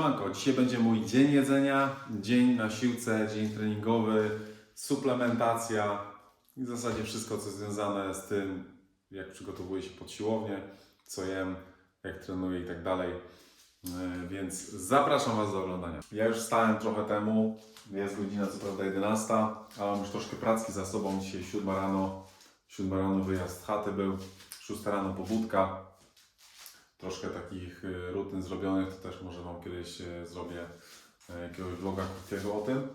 Siemanko, dzisiaj będzie mój dzień jedzenia, dzień na siłce, dzień treningowy, suplementacja i w zasadzie wszystko, co związane z tym, jak przygotowuję się pod siłownię, co jem, jak trenuję i tak dalej. E, Więc zapraszam Was do oglądania. Ja już wstałem trochę temu, jest godzina co prawda 11, ale mam już troszkę pracki za sobą. Dzisiaj 7 rano, 7 rano wyjazd z chaty był, 6 rano pobudka. Troszkę takich y, rutyn zrobionych, to też może Wam kiedyś y, zrobię y, jakiegoś vloga krótkiego o tym.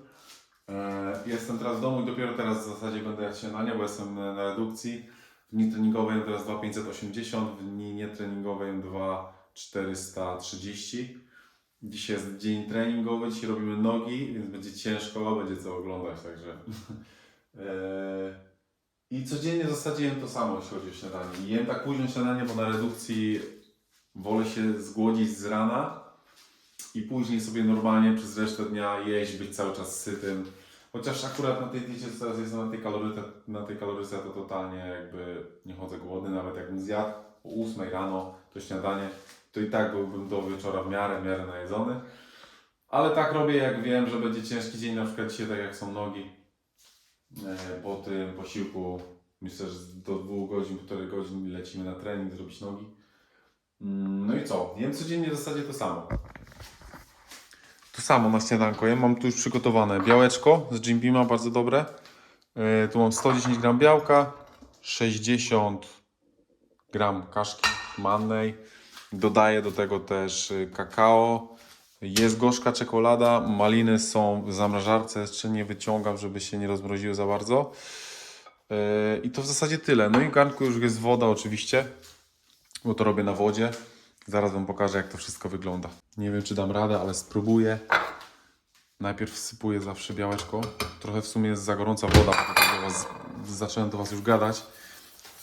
E, Jestem teraz w domu i dopiero teraz w zasadzie będę jadł śniadanie, bo jestem na na redukcji. W dni treningowej teraz 2580, w dni nietreningowej jem 2430. Dzisiaj jest dzień treningowy, dzisiaj robimy nogi, więc będzie ciężko, będzie co oglądać, także. E, I codziennie w zasadzie jem to samo, jeśli chodzi o śniadanie. Jem tak późno śniadanie, bo na redukcji wolę się zgłodzić z rana i później sobie normalnie przez resztę dnia jeść, być cały czas sytym. Chociaż akurat na tej diecie, co teraz jestem na tej kaloryce, na tej kaloryce to totalnie jakby nie chodzę głodny, nawet jakbym zjadł o 8 rano to śniadanie, to i tak byłbym do wieczora w miarę, w miarę najedzony. Ale tak robię, jak wiem, że będzie ciężki dzień, na przykład dzisiaj tak jak są nogi, e, po tym posiłku, myślę, że do dwóch godzin, półtorej godzin lecimy na trening, zrobić nogi. Mm, No i co? Jem codziennie w zasadzie to samo. To samo na śniadanko. Mam tu już przygotowane białeczko z Jim Beama, bardzo dobre. Yy, tu mam 110 gram białka, 60 gram kaszki mannej. Dodaję do tego też y, kakao. Jest gorzka czekolada, maliny są w zamrażarce, jeszcze nie wyciągam, żeby się nie rozmroziły za bardzo. Yy, I to w zasadzie tyle. No i w garnku już jest woda oczywiście bo to robię na wodzie. Zaraz Wam pokażę, jak to wszystko wygląda. Nie wiem, czy dam radę, ale spróbuję. Najpierw wsypuję zawsze białeczko. Trochę w sumie jest za gorąca woda, bo was, zacząłem do Was już gadać.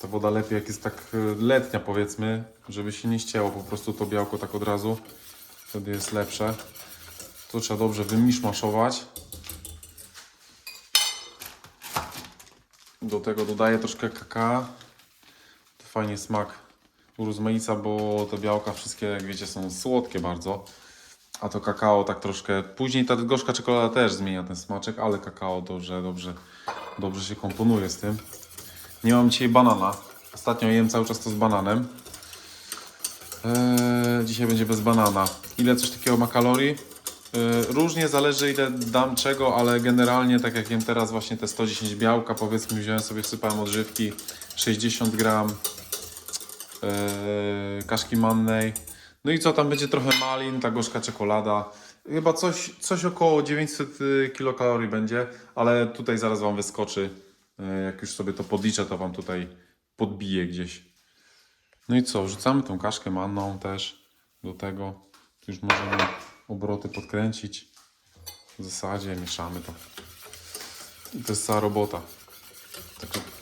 Ta woda lepiej, jak jest tak e, letnia, powiedzmy, żeby się nie ścięło po prostu to białko tak od razu. Wtedy jest lepsze. To trzeba dobrze wymiszmaszować. Do tego dodaję troszkę kakao. To fajnie smak urozmaica, bo te białka wszystkie, jak wiecie, są słodkie bardzo. A to kakao tak troszkę. Później ta gorzka czekolada też zmienia ten smaczek, ale kakao dobrze, dobrze, dobrze się komponuje z tym. Nie mam dzisiaj banana. Ostatnio jem cały czas to z bananem. Eee, dzisiaj będzie bez banana. Ile coś takiego ma kalorii? Eee, różnie zależy ile dam czego, ale generalnie tak jak jem teraz właśnie te 110 białka, powiedzmy wziąłem sobie, wsypałem odżywki 60 gram e, kaszki mannej. No i co, tam będzie trochę malin, ta gorzka czekolada. Chyba coś, coś około 900 kilokalorii będzie, ale tutaj zaraz Wam wyskoczy. E, Jak już sobie to podliczę, to Wam tutaj podbiję gdzieś. No i co, wrzucamy tą kaszkę manną też do tego. Tu już możemy obroty podkręcić. W zasadzie mieszamy to. I to jest cała robota.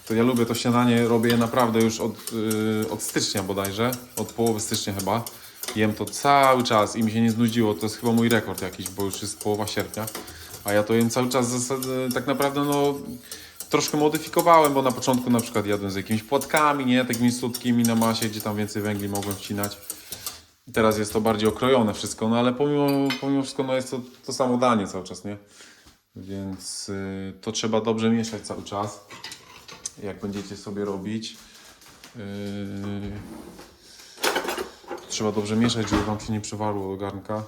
To ja lubię to śniadanie, robię je naprawdę już od, yy, od stycznia bodajże, od połowy stycznia chyba. Jem to cały czas i mi się nie znudziło, to jest chyba mój rekord jakiś, bo już jest połowa sierpnia. A ja to jem cały czas, zasad, tak naprawdę no troszkę modyfikowałem, bo na początku na przykład jadłem z jakimiś płatkami, nie, takimi słodkimi na masie, gdzie tam więcej węgli mogłem wcinać. Teraz jest to bardziej okrojone wszystko, no ale pomimo, pomimo wszystko no jest to to samo danie cały czas, nie? Więc y, to trzeba dobrze mieszać cały czas jak będziecie sobie robić. Yy, trzeba dobrze mieszać, żeby Wam się nie przewarło do garnka.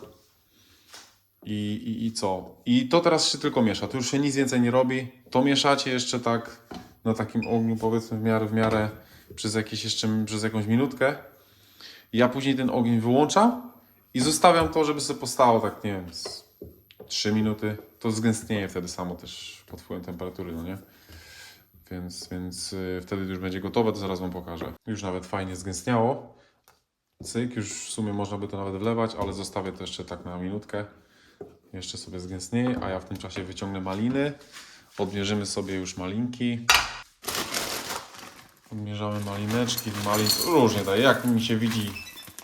I, i, I co? I to teraz się tylko miesza. Tu już się nic więcej nie robi. To mieszacie jeszcze tak na takim ogniu, powiedzmy w miarę w miarę przez jakieś jeszcze przez jakąś minutkę. Ja później ten ogień wyłączam i zostawiam to, żeby sobie postało tak, nie wiem, z 3 minuty. To zgęstnieje wtedy samo też pod wpływem temperatury, no nie? Więc, więc y, wtedy już będzie gotowe, to zaraz Wam pokażę. Już nawet fajnie zgęstniało. Cyk, już w sumie można by to nawet wlewać, ale zostawię to jeszcze tak na minutkę. Jeszcze sobie zgęstnieje, a ja w tym czasie wyciągnę maliny. Odmierzymy sobie już malinki. Odmierzamy malineczki, malin różnie daje, jak mi się widzi.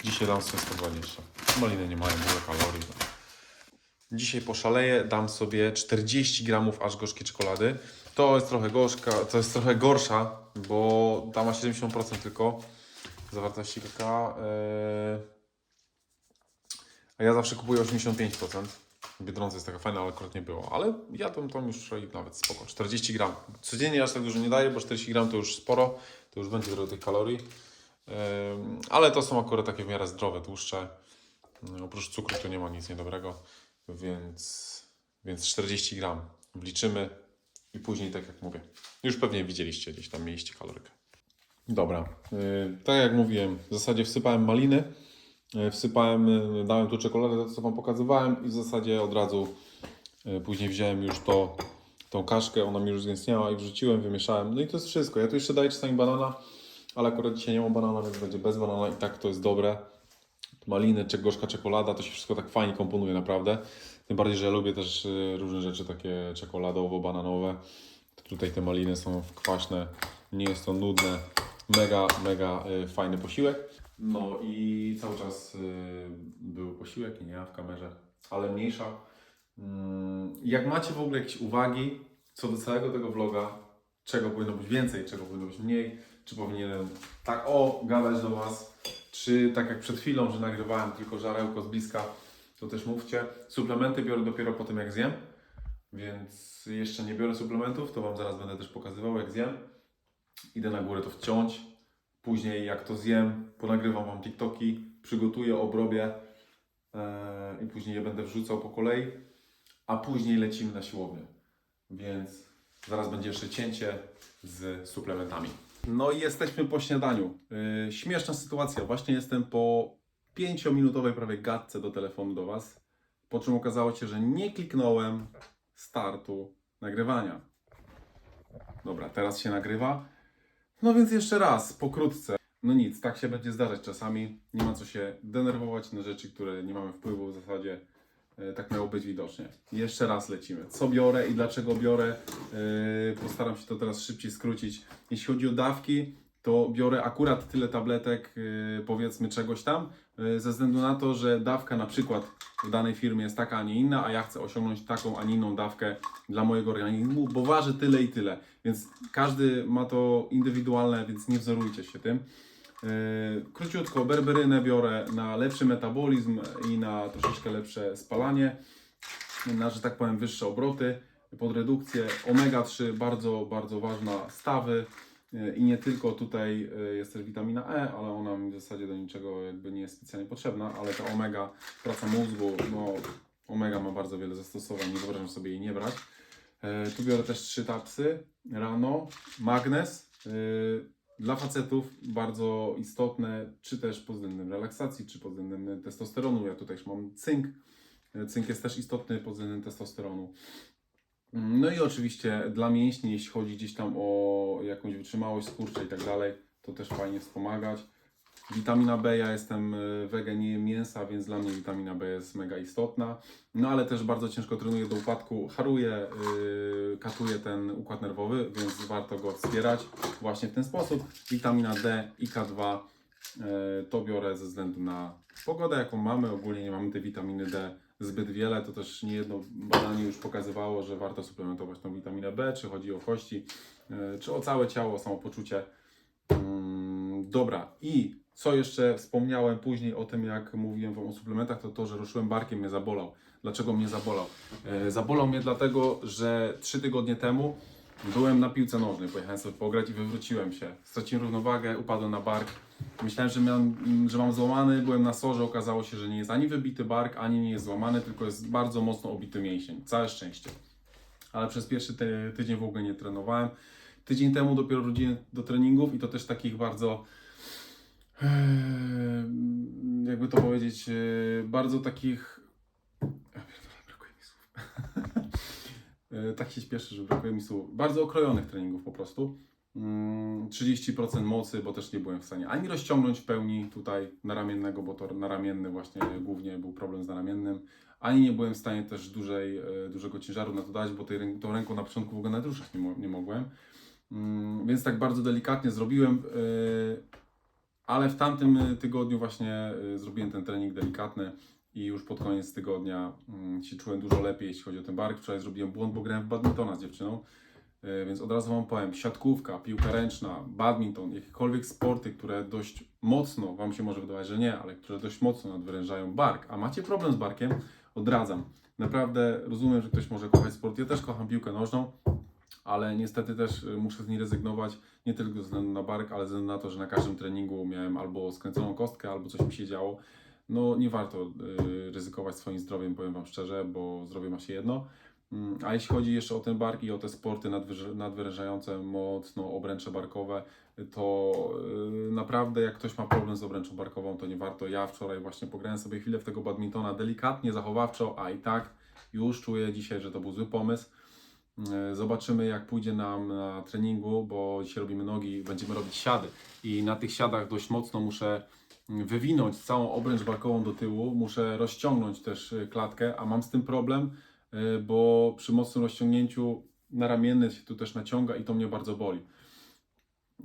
Dzisiaj dam sobie 120. Maliny nie mają dużo kalorii. Dzisiaj poszaleję, dam sobie 40 gramów aż gorzkiej czekolady. To jest trochę gorzka, to jest trochę gorsza, bo ta ma 70% tylko zawartości kakao. Eee, A ja zawsze kupuję 85%. W Biedronce jest taka fajna, ale akurat nie było. Ale jadłem tam już nawet spoko. 40 gram. Codziennie aż tak dużo nie daję, bo 40 gram to już sporo. To już będzie trochę tych kalorii. Ale to są akurat takie w miarę zdrowe tłuszcze. Ym, Oprócz cukru tu nie ma nic niedobrego, więc, więc 40 gram wliczymy i później, tak jak mówię, już pewnie widzieliście, gdzieś tam mieliście kalorykę. Dobra, yy, tak jak mówiłem, w zasadzie wsypałem maliny, yy, wsypałem, yy, dałem tu czekoladę, to co Wam pokazywałem i w zasadzie od razu później wziąłem już to, tą kaszkę, ona mi już zgęstniała i wrzuciłem, wymieszałem, no i to jest wszystko. Ja tu jeszcze daję czasami banana, ale akurat dzisiaj nie mam banana, więc będzie bez banana i tak to jest dobre. Maliny, czy gorzka czekolada, to się wszystko tak fajnie komponuje naprawdę. Tym bardziej, że lubię też y, różne rzeczy takie czekoladowo-bananowe. Tutaj te maliny są kwaśne, nie jest to nudne. Mega, mega y, fajny posiłek. No i cały czas y, był posiłek, nie ja w kamerze, ale mniejsza. Mm, Jak macie w ogóle jakieś uwagi co do całego tego vloga, czego powinno być więcej, czego powinno być mniej, czy powinienem tak o gadać do Was, czy tak jak przed chwilą, że nagrywałem tylko żarełko z bliska, to też mówcie. Suplementy biorę dopiero po tym jak zjem, więc jeszcze nie biorę suplementów, to Wam zaraz będę też pokazywał jak zjem. Idę na górę to wciąć, później jak to zjem, ponagrywam Wam TikToki, przygotuję, obrobię e, i później je będę wrzucał po kolei, a później lecimy na siłownię. Więc zaraz będzie jeszcze cięcie z suplementami. No i jesteśmy po śniadaniu. Yy, śmieszna sytuacja. Właśnie jestem po 5-minutowej prawie gadce do telefonu do Was. Po czym okazało się, że nie kliknąłem startu nagrywania. Dobra, teraz się nagrywa. No więc jeszcze raz, pokrótce. No nic, tak się będzie zdarzać czasami. Nie ma co się denerwować na rzeczy, które nie mamy wpływu w zasadzie. E, Tak miało być widocznie. Jeszcze raz lecimy. Co biorę i dlaczego biorę? E, Postaram się to teraz szybciej skrócić. Jeśli chodzi o dawki, to biorę akurat tyle tabletek, e, powiedzmy czegoś tam, ze względu na to, że dawka na przykład w danej firmie jest taka, a nie inna, a ja chcę osiągnąć taką, a nie inną dawkę dla mojego organizmu, bo waży tyle i tyle. Więc każdy ma to indywidualne, więc nie wzorujcie się tym. Yy, Króciutko, berberynę biorę na lepszy metabolizm i na troszeczkę lepsze spalanie, na, że tak powiem, wyższe obroty, pod redukcję. Omega-3, bardzo, bardzo ważna, stawy yy, i nie tylko tutaj yy, jest też witamina E, ale ona mi w zasadzie do niczego jakby nie jest specjalnie potrzebna, ale ta omega, praca mózgu, no omega ma bardzo wiele zastosowań, nie wyobrażam sobie jej nie brać. E, Tu biorę też trzy tapsy rano, magnez. Dla facetów bardzo istotne, czy też pod względem relaksacji, czy pod względem testosteronu. Ja tutaj już mam cynk. Cynk jest też istotny pod względem testosteronu. Mm, No i oczywiście dla mięśni, jeśli chodzi gdzieś tam o jakąś wytrzymałość skurcze i tak dalej, to też fajnie wspomagać. Witamina B, ja jestem e, wegan, nie jem mięsa, więc dla mnie witamina B jest mega istotna. No ale też bardzo ciężko trenuję do upadku, haruję, yy, katuję ten układ nerwowy, więc warto go wspierać właśnie w ten sposób. Witamina D i K2 yy, to biorę ze względu na pogodę, jaką mamy. Ogólnie nie mamy tej witaminy D zbyt wiele. To też niejedno badanie już pokazywało, że warto suplementować tą witaminę B, czy chodzi o kości, yy, czy o całe ciało, samopoczucie. Mm, Dobra, i co jeszcze wspomniałem później o tym, jak mówiłem Wam o suplementach, to to, że ruszyłem barkiem, mnie zabolał. Dlaczego mnie zabolał? E, zabolał mnie dlatego, że trzy tygodnie temu byłem na piłce nożnej, pojechałem sobie pograć i wywróciłem się. Straciłem równowagę, upadłem na bark. Myślałem, że, miałem, że mam złamany, byłem na sorze, okazało się, że nie jest ani wybity bark, ani nie jest złamany, tylko jest bardzo mocno obity mięsień. Całe szczęście. Ale przez pierwszy ty, tydzień w ogóle nie trenowałem. Tydzień temu dopiero wróciłem do treningów i to też takich bardzo jakby to powiedzieć, e, bardzo takich. Brakuje mi słów. E, tak się śpieszę, że brakuje mi słów. Bardzo okrojonych treningów po prostu. Mm, 30% mocy, bo też nie byłem w stanie ani rozciągnąć w pełni tutaj naramiennego, bo to naramienny właśnie głównie był problem z naramiennym, ani nie byłem w stanie też dużej, e, dużego ciężaru na to dać, bo tej, tą ręką na początku w ogóle nawet ruszać nie, nie mogłem. Mm, Więc tak bardzo delikatnie zrobiłem. Ale w tamtym y, tygodniu właśnie y, zrobiłem ten trening delikatny i już pod koniec tygodnia mm, się czułem dużo lepiej, jeśli chodzi o ten bark. Wczoraj zrobiłem błąd, bo grałem w badmintona z dziewczyną. E, Więc od razu Wam powiem, siatkówka, piłka ręczna, badminton, jakiekolwiek sporty, które dość mocno, Wam się może wydawać, że nie, ale które dość mocno nadwyrężają bark, a macie problem z barkiem, odradzam. Naprawdę rozumiem, że ktoś może kochać sport, ja też kocham piłkę nożną, ale niestety też y, muszę z niej rezygnować, nie tylko ze względu na bark, ale ze względu na to, że na każdym treningu miałem albo skręconą kostkę, albo coś mi się działo. No nie warto y, ryzykować swoim zdrowiem, powiem Wam szczerze, bo zdrowie ma się jedno. Mm, A jeśli chodzi jeszcze o ten bark i o te sporty nadwyrężające mocno obręcze barkowe, to y, naprawdę jak ktoś ma problem z obręczą barkową, to nie warto. Ja wczoraj właśnie pograłem sobie chwilę w tego badmintona delikatnie, zachowawczo, a i tak już czuję dzisiaj, że to był zły pomysł. Y, Zobaczymy jak pójdzie nam na treningu, bo dzisiaj robimy nogi, będziemy robić siady i na tych siadach dość mocno muszę wywinąć całą obręcz barkową do tyłu, muszę rozciągnąć też y, klatkę, a mam z tym problem, y, bo przy mocnym rozciągnięciu naramienny się tu też naciąga i to mnie bardzo boli.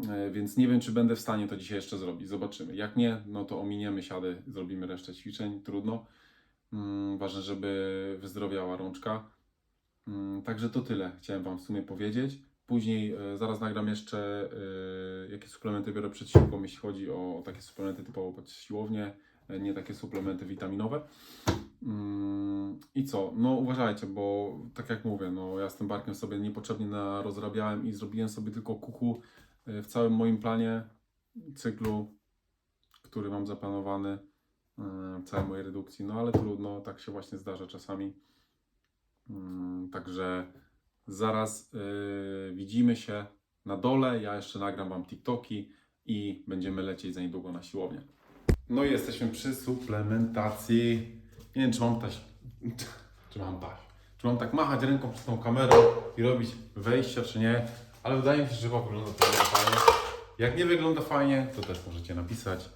E, Więc nie wiem, czy będę w stanie to dzisiaj jeszcze zrobić. Zobaczymy. Jak nie, no to ominiemy siady, zrobimy resztę ćwiczeń. Trudno. Mm, Ważne, żeby wyzdrowiała rączka. Mm, Także to tyle. Chciałem Wam w sumie powiedzieć. Później e, zaraz nagram jeszcze, e, jakie suplementy biorę przed siłką, jeśli chodzi o, takie suplementy typowo pod siłownię, e, nie takie suplementy witaminowe. Mm, I co? No uważajcie, bo tak jak mówię, no ja z tym barkiem sobie niepotrzebnie rozrabiałem i zrobiłem sobie tylko kuku w całym moim planie, cyklu, który mam zaplanowany, w całej mojej redukcji. No ale trudno, tak się właśnie zdarza czasami. Mm, Także zaraz e, widzimy się na dole. Ja jeszcze nagram Wam TikToki i będziemy lecieć za niedługo na siłownię. No i jesteśmy przy suplementacji. Nie wiem, czy mam taś... czy mam taś... Czy mam tak machać ręką przed tą kamerą i robić wejścia, czy nie. Ale wydaje mi się, że wygląda to fajnie. Jak nie wygląda fajnie, to też możecie napisać.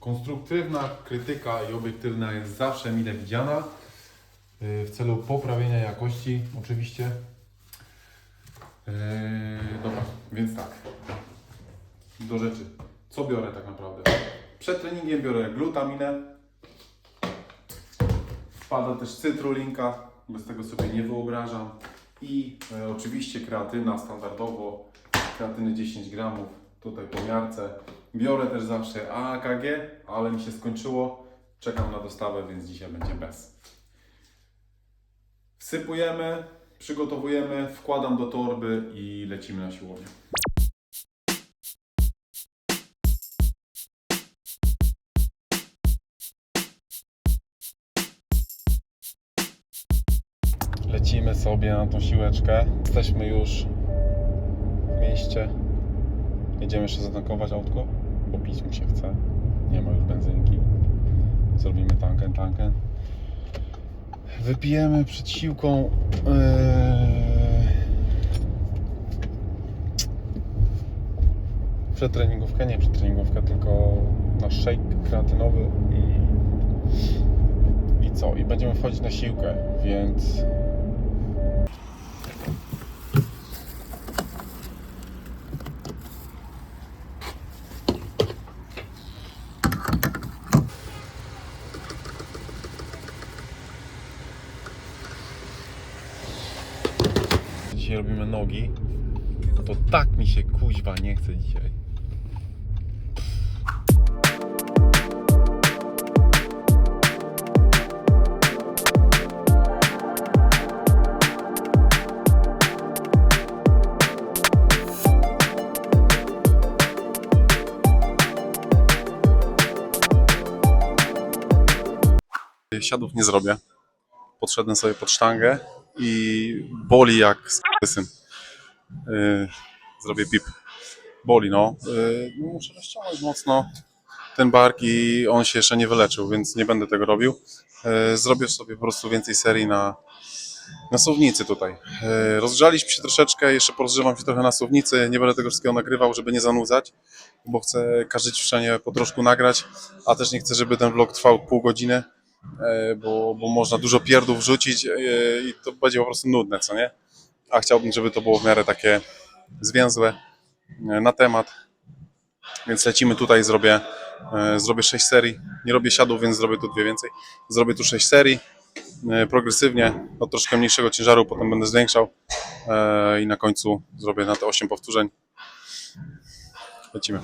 Konstruktywna krytyka i obiektywna jest zawsze mile widziana. W celu poprawienia jakości, oczywiście. Yy, dobra, więc tak. Do rzeczy. Co biorę tak naprawdę? Przed treningiem biorę glutaminę. Wpada też cytrulinka, bez tego sobie nie wyobrażam. I e, oczywiście kreatyna standardowo, kreatyny 10 gramów, tutaj po miarce. Biorę też zawsze AKG, ale mi się skończyło. Czekam na dostawę, więc dzisiaj będzie bez. Wsypujemy, przygotowujemy, wkładam do torby i lecimy na siłownię. Lecimy sobie na tą siłeczkę. Jesteśmy już w mieście. Jedziemy jeszcze zatankować autko, bo pić mi się chce. Nie ma już benzynki. Zrobimy tankę, tankę. Wypijemy przed siłką. Yy... Przedtreningówkę, nie przedtreningówkę, tylko nasz shake kreatynowy i i co? I będziemy wchodzić na siłkę, więc. Nogi. To tak mi się kuźwa nie chce dzisiaj. siadów nie zrobię. Podszedłem sobie pod sztangę i boli jak syn. Yy, zrobię pip. Boli, no. Yy, muszę rozciągnąć mocno ten bark i on się jeszcze nie wyleczył, więc nie będę tego robił. Yy, zrobię sobie po prostu więcej serii na, na suwnicy tutaj. Rozgrzaliśmy się troszeczkę, jeszcze porozgrzewam się trochę na suwnicy. Nie będę tego wszystkiego nagrywał, żeby nie zanudzać, bo chcę każde ćwiczenie po troszku nagrać, a też nie chcę, żeby ten vlog trwał pół godziny e, bo, bo można dużo pierdów wrzucić e, i to będzie po prostu nudne, co nie? A chciałbym, żeby to było w miarę takie zwięzłe e, na temat. Więc lecimy tutaj, zrobię, e, zrobię 6 serii. Nie robię siadów, więc zrobię tu dwie więcej. Zrobię tu 6 serii e, progresywnie, od troszkę mniejszego ciężaru, potem będę zwiększał i na końcu zrobię na te 8 powtórzeń. Lecimy.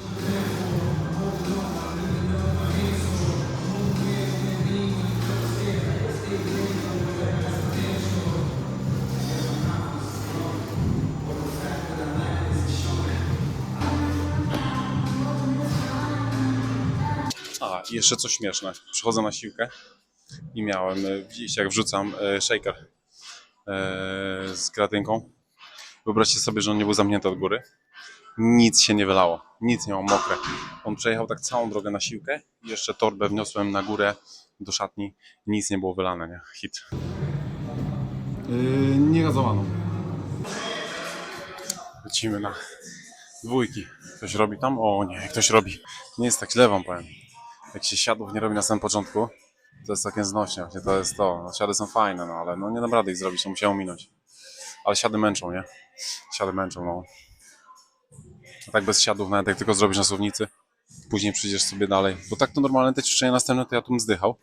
A, i jeszcze coś śmieszne. Przychodzę na siłkę i miałem, e, widzieliście jak wrzucam e, shaker e, z kreatynką. Wyobraźcie sobie, że on nie był zamknięty od góry. Nic się nie wylało, nic nie było mokre. On przejechał tak całą drogę na siłkę i jeszcze torbę wniosłem na górę do szatni. Nic nie było wylane, nie? Hit. Yy, nie gazowaną. Lecimy na dwójki. Ktoś robi tam? O nie, ktoś robi. Nie jest tak źle wam powiem. Jak się siadów nie robi na samym początku, to jest takie znośnie. Właśnie to jest to. No, siady są fajne, no ale no, nie dam rady ich zrobić, to musiało minąć. Ale siady męczą, nie? Siady męczą, no. A tak bez siadów, nawet jak tylko zrobisz na słownicy, później przyjdziesz sobie dalej. Bo tak to normalne te ćwiczenia następne to ja tu bym zdychał.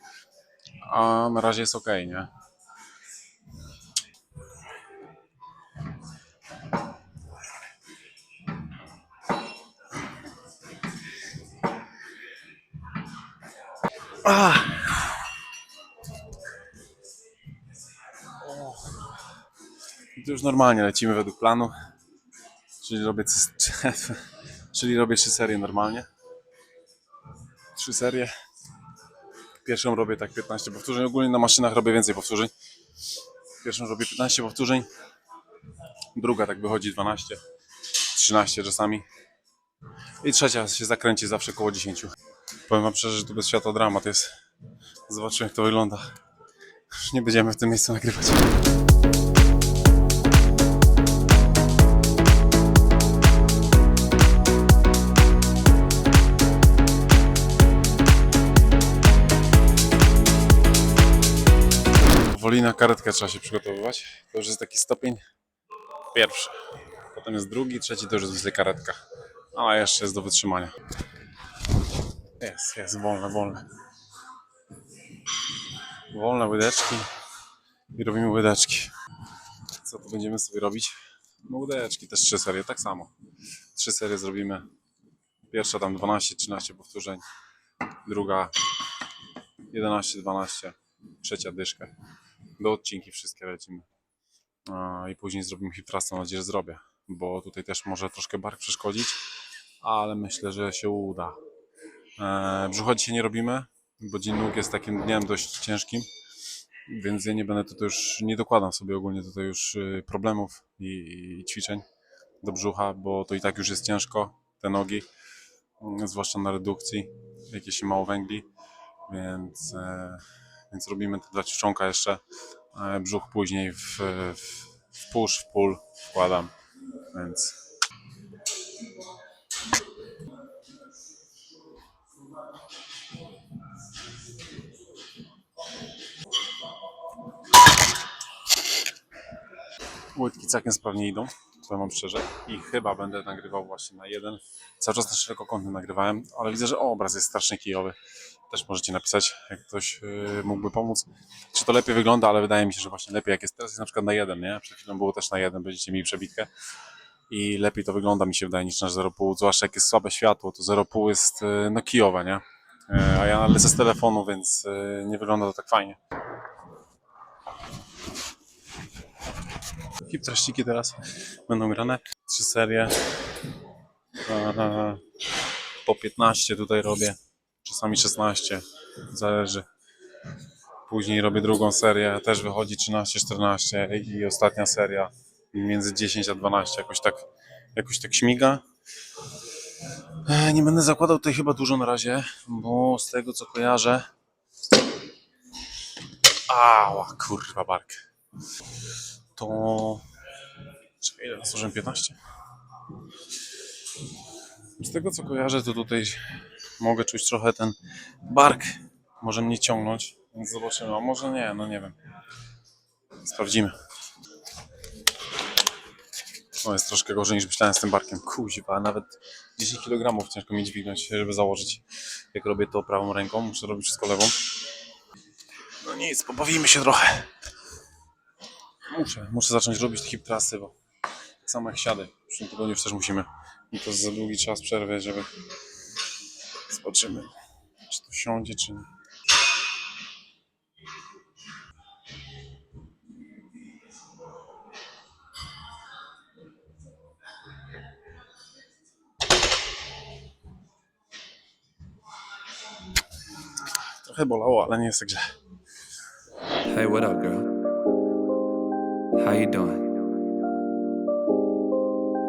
A na razie jest ok, nie? I to już normalnie lecimy według planu. Czyli robię, czyli robię trzy serie normalnie. Trzy serie. Pierwszą robię tak 15 powtórzeń. Ogólnie na maszynach robię więcej powtórzeń. Pierwszą robię 15 powtórzeń. Druga tak wychodzi 12. 13 czasami. I trzecia się zakręci zawsze koło 10. Powiem wam szczerze, że tu bez światła dramat jest. Zobaczymy jak to wygląda. Już nie będziemy w tym miejscu nagrywać. Powoli na karetkę trzeba się przygotowywać. To już jest taki stopień pierwszy. Potem jest drugi, trzeci to już jest karetka. A jeszcze jest do wytrzymania. Jest, jest, wolne, wolne. Wolne łydeczki. I robimy łydeczki. Co tu będziemy sobie robić? No łydeczki, też trzy serie, tak samo. Trzy serie zrobimy. Pierwsza tam 12-13 powtórzeń. Druga 11-12. Trzecia dyszka. Do odcinki wszystkie lecimy. I później zrobimy hip thrust, mam nadzieję, że zrobię. Bo tutaj też może troszkę bark przeszkodzić, ale myślę, że się uda. E, brzucha dzisiaj nie robimy, bo dzień nóg jest takim dniem dość ciężkim, więc ja nie będę tutaj już, nie dokładam sobie ogólnie tutaj już y, problemów i, i ćwiczeń do brzucha, bo to i tak już jest ciężko, te nogi, mm, zwłaszcza na redukcji, jak się mało węgli, więc, e, więc robimy te dwa ćwiczonka jeszcze, e, brzuch później w, w, w push, w pull wkładam, więc Łydki całkiem sprawnie idą, powiem wam szczerze. I chyba będę nagrywał właśnie na jeden. Cały czas na szerokokątny nagrywałem, ale widzę, że obraz jest strasznie kijowy. Też możecie napisać, jak ktoś yy, mógłby pomóc. Czy to lepiej wygląda, ale wydaje mi się, że właśnie lepiej jak jest teraz jest na przykład na jeden, nie? Przed chwilą było też na jeden, będziecie mieli przebitkę. I lepiej to wygląda mi się wydaje niż na 0,5, zwłaszcza jak jest słabe światło, to 0,5 jest yy, no kijowe, nie? Yy, a ja lecę z telefonu, więc yy, nie wygląda to tak fajnie. Hip treściki teraz będą grane. Trzy serie. Eee, Po 15 tutaj robię. Czasami 16. Zależy. Później robię drugą serię. Też wychodzi 13-14 i ostatnia seria między 10 a 12. Jakoś tak, jakoś tak śmiga. Eee, Nie będę zakładał tutaj chyba dużo na razie, bo z tego co kojarzę. Ała, kurwa bark to. Czekaj, ile nasłużyłem 15? Z tego co kojarzę, to tutaj mogę czuć trochę ten bark. Może mnie ciągnąć, więc zobaczymy. A może nie, no nie wiem. Sprawdzimy. O, jest troszkę gorzej niż myślałem z tym barkiem. Kuźwa, nawet 10 kg ciężko mi dźwignąć, żeby założyć. Jak robię to prawą ręką, muszę robić wszystko lewą. No No nic, pobawimy się trochę. Muszę, muszę zacząć robić hip trasy, bo tak samo jak siadę. W przyszłym tygodniu już też musimy. I to za długi czas przerwy, żeby zobaczymy, czy to siądzie, czy nie. Trochę bolało, ale nie jest tak źle. Hey, what up, girl? How you doing?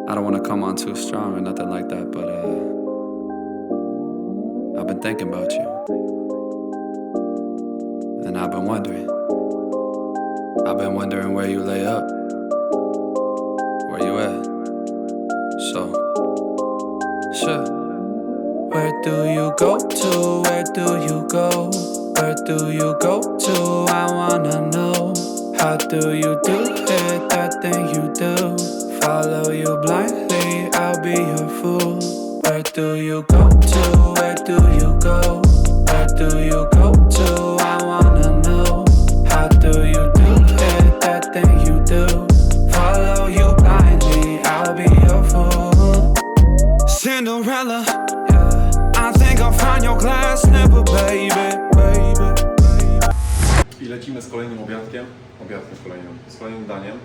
I don't want to come on too strong or nothing like that, but uh, I've been thinking about you, and I've been wondering. I've been wondering where you lay up, where you at. So, sure. Where do you go to? Where do you go? Where do you go to? I wanna know. How do you do it? That thing you do. Follow you blindly, I'll be your fool. Where do you go to? Where do you go? Where do you go to? Lecimy z kolejnym obiadkiem. Obiadkiem kolejnym, z kolejnym daniem.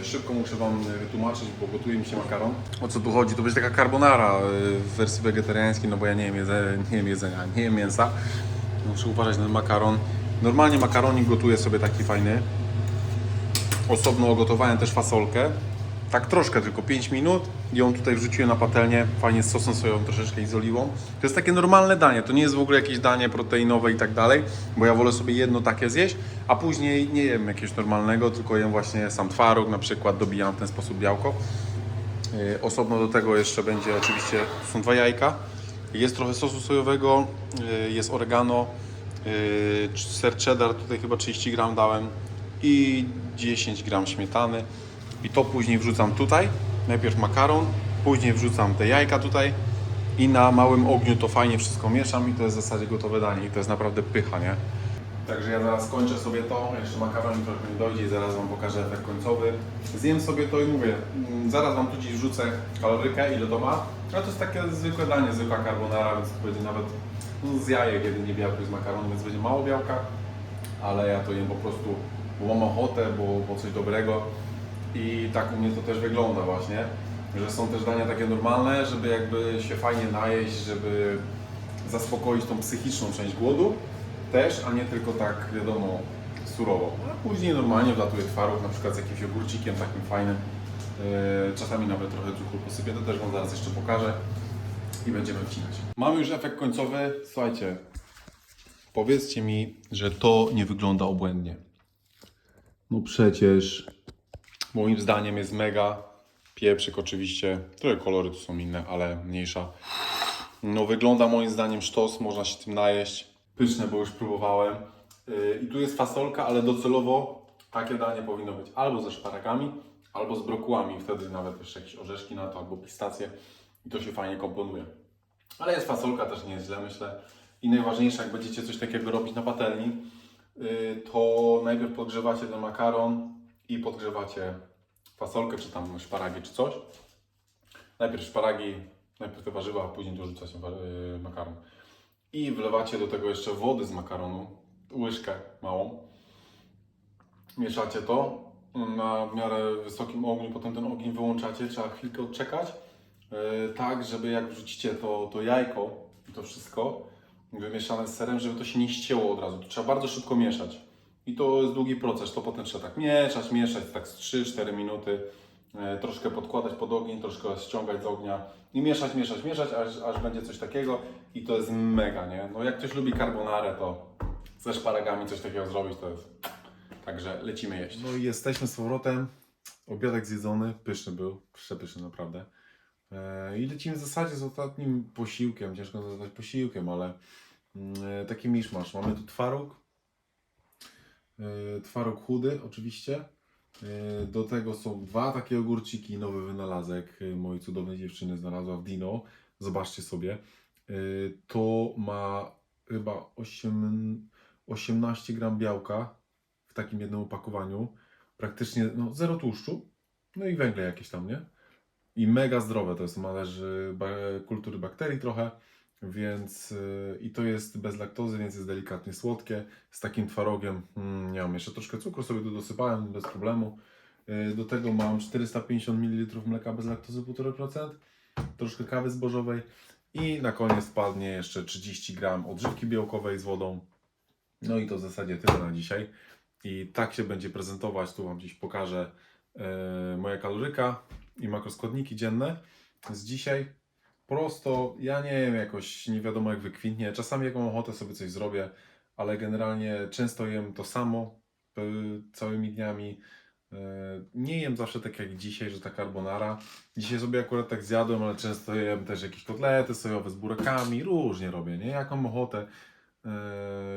E, Szybko muszę Wam wytłumaczyć, bo gotuje mi się makaron. O co tu chodzi? To będzie taka carbonara e, w wersji wegetariańskiej, no bo ja nie jem, jedze, nie jem jedzenia, nie jem mięsa. Muszę uważać na ten makaron. Normalnie makaronik gotuję sobie taki fajny. Osobno ogotowałem też fasolkę. Tak troszkę, tylko 5 minut i ją tutaj wrzuciłem na patelnię, fajnie z sosem sojowym troszeczkę i z oliwą. To jest takie normalne danie, to nie jest w ogóle jakieś danie proteinowe i tak dalej, bo ja wolę sobie jedno takie zjeść, a później nie jem jakiegoś normalnego, tylko jem właśnie sam twaróg na przykład, dobijam w ten sposób białko. Yy, Osobno do tego jeszcze będzie oczywiście, są dwa jajka, jest trochę sosu sojowego, yy, jest oregano, yy, ser cheddar, tutaj chyba 30 gram dałem i 10 gram śmietany. I to później wrzucam tutaj, najpierw makaron, później wrzucam te jajka tutaj i na małym ogniu to fajnie wszystko mieszam i to jest w zasadzie gotowe danie i to jest naprawdę pycha, nie? Także ja zaraz skończę sobie to, jeszcze makaron trochę mi dojdzie i zaraz Wam pokażę efekt końcowy. Zjem sobie to i mówię, mm, zaraz Wam tu dziś wrzucę kalorykę, ile to ma. Ale to jest takie zwykłe danie, zwykła carbonara, więc to będzie nawet no, z jajek, jedynie białko z makaronu, więc będzie mało białka. Ale ja to jem po prostu, bo mam ochotę, bo, bo coś dobrego. I tak u mnie to też wygląda właśnie, że są też dania takie normalne, żeby jakby się fajnie najeść, żeby zaspokoić tą psychiczną część głodu też, a nie tylko tak wiadomo surowo. A później normalnie wlatuje twaróg, na przykład z jakimś ogórcikiem takim fajnym. Yy, Czasami nawet trochę cukru posypię, to też Wam zaraz jeszcze pokażę i będziemy wcinać. Mamy już efekt końcowy. Słuchajcie, powiedzcie mi, że to nie wygląda obłędnie. No przecież Moim zdaniem jest mega. Pieprzyk oczywiście. Trochę kolory tu są inne, ale mniejsza. No wygląda moim zdaniem sztos, można się tym najeść. Pyszne, bo już próbowałem. Yy, I tu jest fasolka, ale docelowo takie danie powinno być albo ze szparagami, albo z brokułami. Wtedy nawet jeszcze jakieś orzeszki na to, albo pistacje. I to się fajnie komponuje. Ale jest fasolka, też nie jest źle, myślę. I najważniejsze, jak będziecie coś takiego robić na patelni, yy, to najpierw podgrzewacie ten makaron i podgrzewacie fasolkę, czy tam szparagi, czy coś. Najpierw szparagi, najpierw te warzywa, a później dorzucacie yy, makaron. I wlewacie do tego jeszcze wody z makaronu, łyżkę małą. Mieszacie to na miarę wysokim ogniu, potem ten ogień wyłączacie, trzeba chwilkę odczekać. Yy, tak, żeby jak wrzucicie to, to jajko to wszystko wymieszane z serem, żeby to się nie ścięło od razu. To trzeba bardzo szybko mieszać. I to jest długi proces, to potem trzeba tak mieszać, mieszać, tak z 3-4 minuty, e, troszkę podkładać pod ogień, troszkę ściągać z ognia i mieszać, mieszać, mieszać, aż, aż będzie coś takiego i to jest mega, nie? No jak ktoś lubi carbonarę, to ze szparagami coś takiego zrobić, to jest... Także lecimy jeść. No i jesteśmy z powrotem, obiadek zjedzony, pyszny był, przepyszny naprawdę. E, I lecimy w zasadzie z ostatnim posiłkiem, ciężko nazwać posiłkiem, ale mm, e, taki miszmasz. Mamy tu twaróg, Twaróg chudy oczywiście. E, Do tego są dwa takie ogórciki, nowy wynalazek e, mojej cudownej dziewczyny znalazła w Dino. Zobaczcie sobie. E, To ma chyba 8, 18 gram białka w takim jednym opakowaniu. Praktycznie no, zero tłuszczu. No i węgle jakieś tam, nie? I mega zdrowe to jest, należy ba- kultury bakterii trochę, więc yy, i to jest bez laktozy, więc jest delikatnie słodkie. Z takim twarogiem, mm, nie mam jeszcze troszkę cukru, sobie tu dosypałem bez problemu. Yy, do tego mam 450 ml mleka bez laktozy 1,5%, troszkę kawy zbożowej i na koniec padnie jeszcze 30 gram odżywki białkowej z wodą. No i to w zasadzie tyle na dzisiaj. I tak się będzie prezentować, tu Wam gdzieś pokażę yy, moja kaloryka i makroskładniki dzienne z dzisiaj. Prosto, ja nie wiem, jakoś nie wiadomo jak wykwintnie. Czasami jak mam ochotę sobie coś zrobię, ale generalnie często jem to samo y, całymi dniami. Y, Nie jem zawsze tak jak dzisiaj, że ta carbonara. Dzisiaj sobie akurat tak zjadłem, ale często jem też jakieś kotlety sojowe z burakami. Różnie robię, nie? Jak mam ochotę.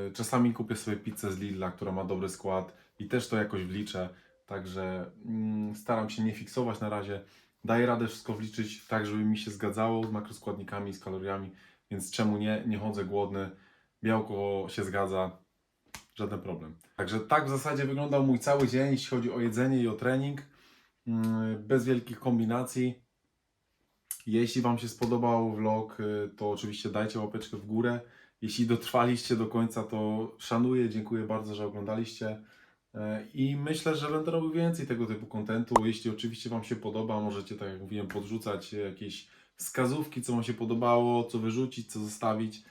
Y, Czasami kupię sobie pizzę z Lidla, która ma dobry skład i też to jakoś wliczę. Także mm, staram się nie fiksować na razie. Daję radę wszystko wliczyć tak, żeby mi się zgadzało z makroskładnikami, z kaloriami, więc czemu nie? Nie chodzę głodny. Białko się zgadza, żaden problem. Także tak w zasadzie wyglądał mój cały dzień, jeśli chodzi o jedzenie i o trening. Mm, Bez wielkich kombinacji. Jeśli Wam się spodobał vlog, y, to oczywiście dajcie łapeczkę w górę. Jeśli dotrwaliście do końca, to szanuję, dziękuję bardzo, że oglądaliście. E, I myślę, że będę robił więcej tego typu kontentu. Jeśli oczywiście Wam się podoba, możecie, tak jak mówiłem, podrzucać jakieś wskazówki, co Wam się podobało, co wyrzucić, co zostawić.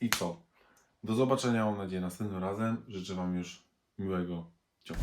I co? Do zobaczenia, mam nadzieję, następnym razem. Życzę Wam już miłego ciągu.